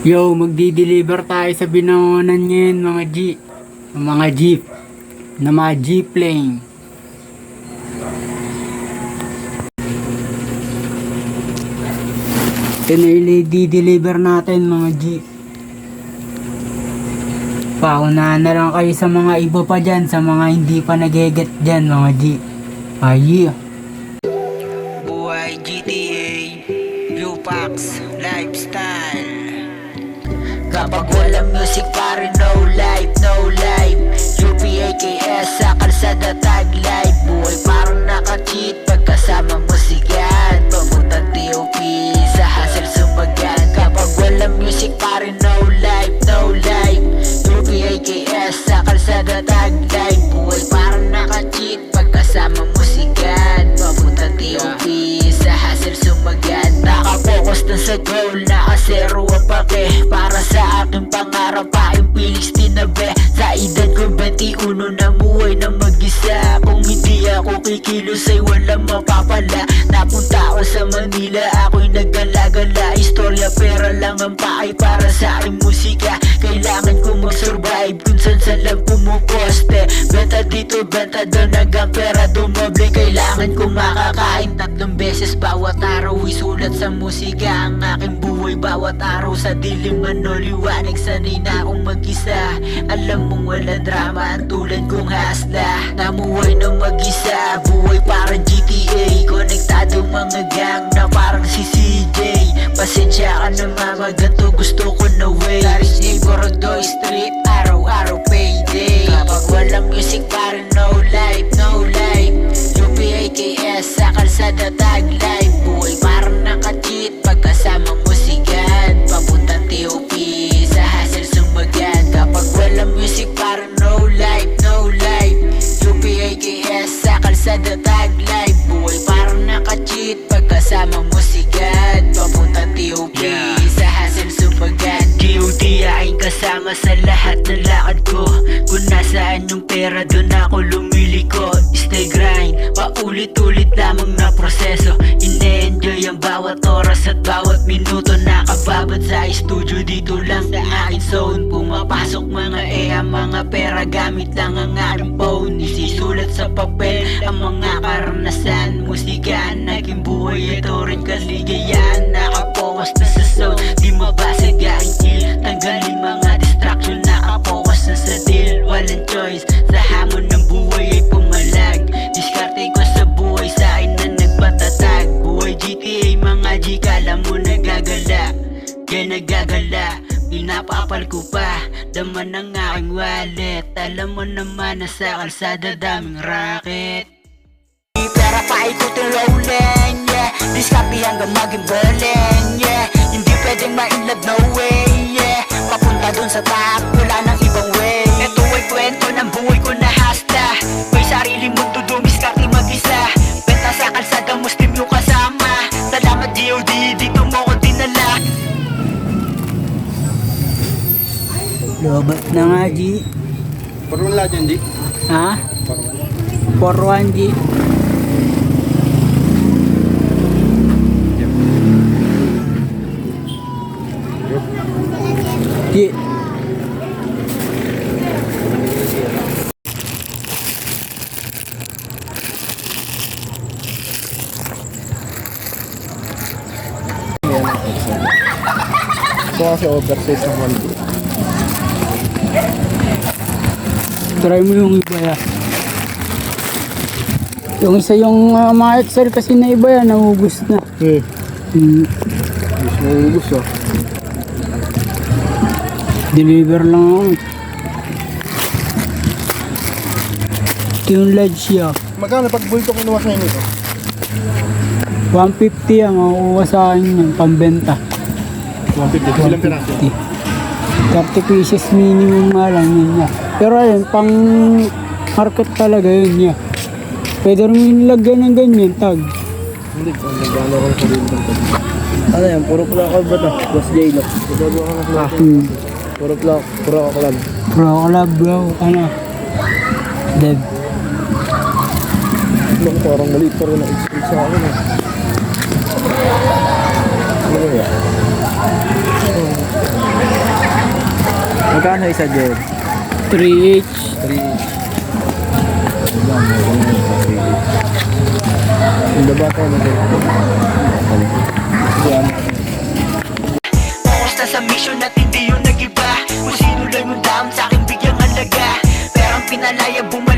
Yo, magdi-deliver tayo sa binawanan ngayon mga G. Mga jeep. Na mga jeep plane. Ito na yung di-deliver natin mga G. Paunahan na lang kayo sa mga iba pa dyan, sa mga hindi pa nageget dyan mga G. Ay, Buhay GTA Blue Packs Lifestyle Kapag walang music pare no life, no life. UPAKS sa kalsada tag life. Buhay parang naka-cheat pagkasama mo sigan Papuntang TOP sa hassle sumagan Kapag walang music pare no life, no life. UPAKS sa kalsada tag life muhay na mag-isa Kung hindi ako kikilos ay walang mapapala. Napunta ako sa Manila, ako'y naggalagala. Istorya pera lang ang paay para sa aking musika. Kailangan ko mag-survive kung saan saan lang pumuposte Benta dito, benta doon hanggang pera dumoble Kailangan ko makakain. Tatlong beses bawat araw Isulat sa musika ang aking buhay. Bawat araw Sa dilim man o liwanag sanay na akong mag-isa. Alam mong walang drama ang tulad kong hasla. Namuhay ng mag-isa, buhay parang GTA Konektado mga gang na parang si CJ Pasensya ka na mama, ganito gusto ko na way Paris A. Borodoy Street, araw-araw payday. Kapag walang music parang sa kalsada tag life Buhay parang naka-cheat pagkasama mo sigan Papuntang TOP sa hassle sumagan Kapag walang music parang no life, no life. UPAKS sa kalsada tag life Buhay parang naka-cheat pagkasama mo sigan Papuntang TOP sa hassle sumagan DOD aking kasama sa lahat ng lakad ko. Kung nasaan yung pera doon ako grind, paulit-ulit lamang na proseso. Ine-enjoy ang bawat oras at bawat minuto. Nakababad sa studio dito lang sa aking zone. Pumapasok mga EA, mga pera Gamit lang ang aking phone. Isisulat sa papel ang mga karanasan. Musika ang naging buhay Ito rin kaligayahan Nakapokus na sa mga G Kala mo nagagala Kaya nagagala Pinapapal ko pa Daman ng aking wallet. Alam mo naman na sa kalsada daming racket. Pera paikutin rolling, yeah. Diskapi hanggang maging bowling, yeah. Hindi pwedeng mainlad, no way, yeah. Papunta dun sa top, wala nang ibang way lobat na nga G. Parang wala dyan, di? Ha? Parang 4-1 G. G. Ito kasi oversize ng one. Try mo yung iba yan. Yung isa yung ah, mga Excel kasi na iba yan, naubos na. Eh, Hmm, mas maubos ah. deliver lang ako. Ito yung ledge siya. Magkano pag bulto kinuha sa inyo ito? 150 yan, makukuha sa akin yan, pambenta. 150. Ilang piraso? 30 pieces minimum nga lang yun niya. Pero ayun, pang market talaga yun niya. Pwede rin yung lagyan ng ganyan, tag. Hindi, kung nagano ko sa rin ng Ano yan? Puro plakal ba ito? Boss J ba ka na Hmm. Puro plak, puro. Bro, collab bro, ano? Dev. Ano ko parang maliit pa rin ang experience sa akin ah. Ano yan? Magkano isa dyan? 3H. 3H. Ang daba tayo na tayo. Focus na sa mission at hindi yun nag-iba Kung sino lang yung dam sa akin bigyang halaga Perang pinalaya bumalik